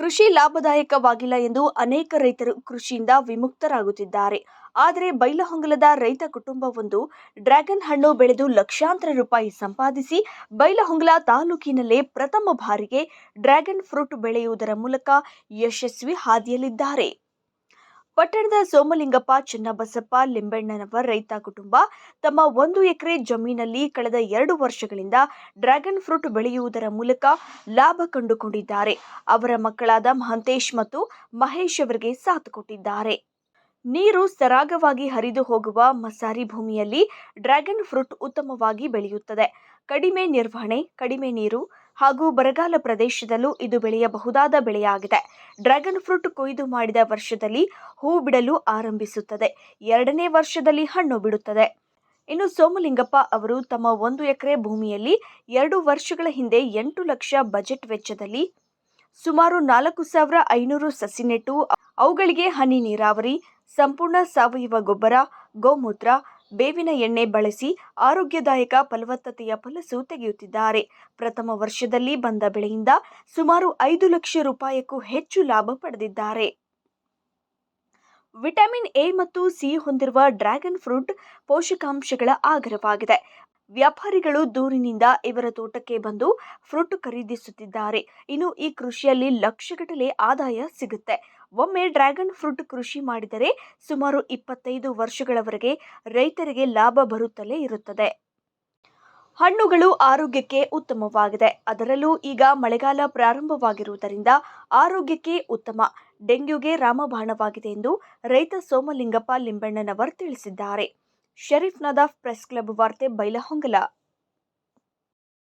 ಕೃಷಿ ಲಾಭದಾಯಕವಾಗಿಲ್ಲ ಎಂದು ಅನೇಕ ರೈತರು ಕೃಷಿಯಿಂದ ವಿಮುಕ್ತರಾಗುತ್ತಿದ್ದಾರೆ. ಆದರೆ ಬೈಲಹೊಂಗಲದ ರೈತ ಕುಟುಂಬವೊಂದು ಡ್ರ್ಯಾಗನ್ ಹಣ್ಣು ಬೆಳೆದು ಲಕ್ಷಾಂತರ ರೂಪಾಯಿ ಸಂಪಾದಿಸಿ ಬೈಲಹೊಂಗಲ ತಾಲೂಕಿನಲ್ಲೇ ಪ್ರಥಮ ಬಾರಿಗೆ ಡ್ರ್ಯಾಗನ್ ಫ್ರೂಟ್ ಬೆಳೆಯುವುದರ ಮೂಲಕ ಯಶಸ್ವಿ ಹಾದಿಯಲ್ಲಿದ್ದಾರೆ. ಪಟ್ಟಣದ ಸೋಮಲಿಂಗಪ್ಪ, ಚನ್ನಬಸಪ್ಪ, ಲಿಂಬೆಣ್ಣನವರ್ ರೈತ ಕುಟುಂಬ ತಮ್ಮ ಒಂದು ಎಕರೆ ಜಮೀನಲ್ಲಿ ಕಳೆದ ಎರಡು ವರ್ಷಗಳಿಂದ ಡ್ರ್ಯಾಗನ್ ಫ್ರೂಟ್ ಬೆಳೆಯುವುದರ ಮೂಲಕ ಲಾಭ ಕಂಡುಕೊಂಡಿದ್ದಾರೆ. ಅವರ ಮಕ್ಕಳಾದ ಮಹಂತೇಶ್ ಮತ್ತು ಮಹೇಶ್ ಅವರಿಗೆ ಸಾಥ್ ಕೊಟ್ಟಿದ್ದಾರೆ. ನೀರು ಸರಾಗವಾಗಿ ಹರಿದು ಹೋಗುವ ಮಸಾರಿ ಭೂಮಿಯಲ್ಲಿ ಡ್ರ್ಯಾಗನ್ ಫ್ರೂಟ್ ಉತ್ತಮವಾಗಿ ಬೆಳೆಯುತ್ತದೆ. ಕಡಿಮೆ ನಿರ್ವಹಣೆ, ಕಡಿಮೆ ನೀರು ಹಾಗೂ ಬರಗಾಲ ಪ್ರದೇಶದಲ್ಲೂ ಇದು ಬೆಳೆಯಬಹುದಾದ ಬೆಳೆಯಾಗಿದೆ. ಡ್ರ್ಯಾಗನ್ ಫ್ರೂಟ್ ಕೊಯ್ದು ಮಾಡಿದ ವರ್ಷದಲ್ಲಿ ಹೂ ಬಿಡಲು ಆರಂಭಿಸುತ್ತದೆ. ಎರಡನೇ ವರ್ಷದಲ್ಲಿ ಹಣ್ಣು ಬಿಡುತ್ತದೆ. ಇನ್ನು ಸೋಮಲಿಂಗಪ್ಪ ಅವರು ತಮ್ಮ ಒಂದು ಎಕರೆ ಭೂಮಿಯಲ್ಲಿ ಎರಡು ವರ್ಷಗಳ ಹಿಂದೆ ಎಂಟು ಲಕ್ಷ ಬಜೆಟ್ ವೆಚ್ಚದಲ್ಲಿ ಸುಮಾರು ನಾಲ್ಕು ಸಾವಿರ ಐನೂರು ಸಸಿ ನೆಟ್ಟು ಅವುಗಳಿಗೆ ಹನಿ ನೀರಾವರಿ, ಸಂಪೂರ್ಣ ಸಾವಯವ ಗೊಬ್ಬರ, ಗೋಮೂತ್ರ ಬೇವಿನ ಎಣ್ಣೆ ಬಳಸಿ ಆರೋಗ್ಯದಾಯಕ ಫಲವತ್ತತೆಯ ಫಲಸು ತೆಗೆಯುತ್ತಿದ್ದಾರೆ. ಪ್ರಥಮ ವರ್ಷದಲ್ಲಿ ಬಂದ ಬೆಳೆಯಿಂದ ಸುಮಾರು ಐದು ಲಕ್ಷ ರೂಪಾಯಿಗೂ ಹೆಚ್ಚು ಲಾಭ ಪಡೆದಿದ್ದಾರೆ. ವಿಟಮಿನ್ ಎ ಮತ್ತು ಸಿ ಹೊಂದಿರುವ ಡ್ರ್ಯಾಗನ್ ಫ್ರೂಟ್ ಪೋಷಕಾಂಶಗಳ ಆಗರವಾಗಿದೆ. ವ್ಯಾಪಾರಿಗಳು ದೂರಿನಿಂದ ಇವರ ತೋಟಕ್ಕೆ ಬಂದು ಫ್ರೂಟ್ ಖರೀದಿಸುತ್ತಿದ್ದಾರೆ. ಇನ್ನು ಈ ಕೃಷಿಯಲ್ಲಿ ಲಕ್ಷಗಟ್ಟಲೆ ಆದಾಯ ಸಿಗುತ್ತೆ. ಒಮ್ಮೆ ಡ್ರ್ಯಾಗನ್ ಫ್ರೂಟ್ ಕೃಷಿ ಮಾಡಿದರೆ ಸುಮಾರು ಇಪ್ಪತ್ತೈದು ವರ್ಷಗಳವರೆಗೆ ರೈತರಿಗೆ ಲಾಭ ಬರುತ್ತಲೇ ಇರುತ್ತದೆ. ಹಣ್ಣುಗಳು ಆರೋಗ್ಯಕ್ಕೆ ಉತ್ತಮವಾಗಿದೆ. ಅದರಲ್ಲೂ ಈಗ ಮಳೆಗಾಲ ಪ್ರಾರಂಭವಾಗಿರುವುದರಿಂದ ಆರೋಗ್ಯಕ್ಕೆ ಉತ್ತಮ. ಡೆಂಗ್ಯೂಗೆ ರಾಮಬಾಣವಾಗಿದೆ ಎಂದು ರೈತ ಸೋಮಲಿಂಗಪ್ಪ ಲಿಂಬಣ್ಣನವರ್ ತಿಳಿಸಿದ್ದಾರೆ. ಶರೀಫ್ ನದಾಫ್ ಪ್ರೆಸ್ ಕ್ಲಬ್ ವಾರ್ತೆ ಬೈಲಹೊಂಗಲ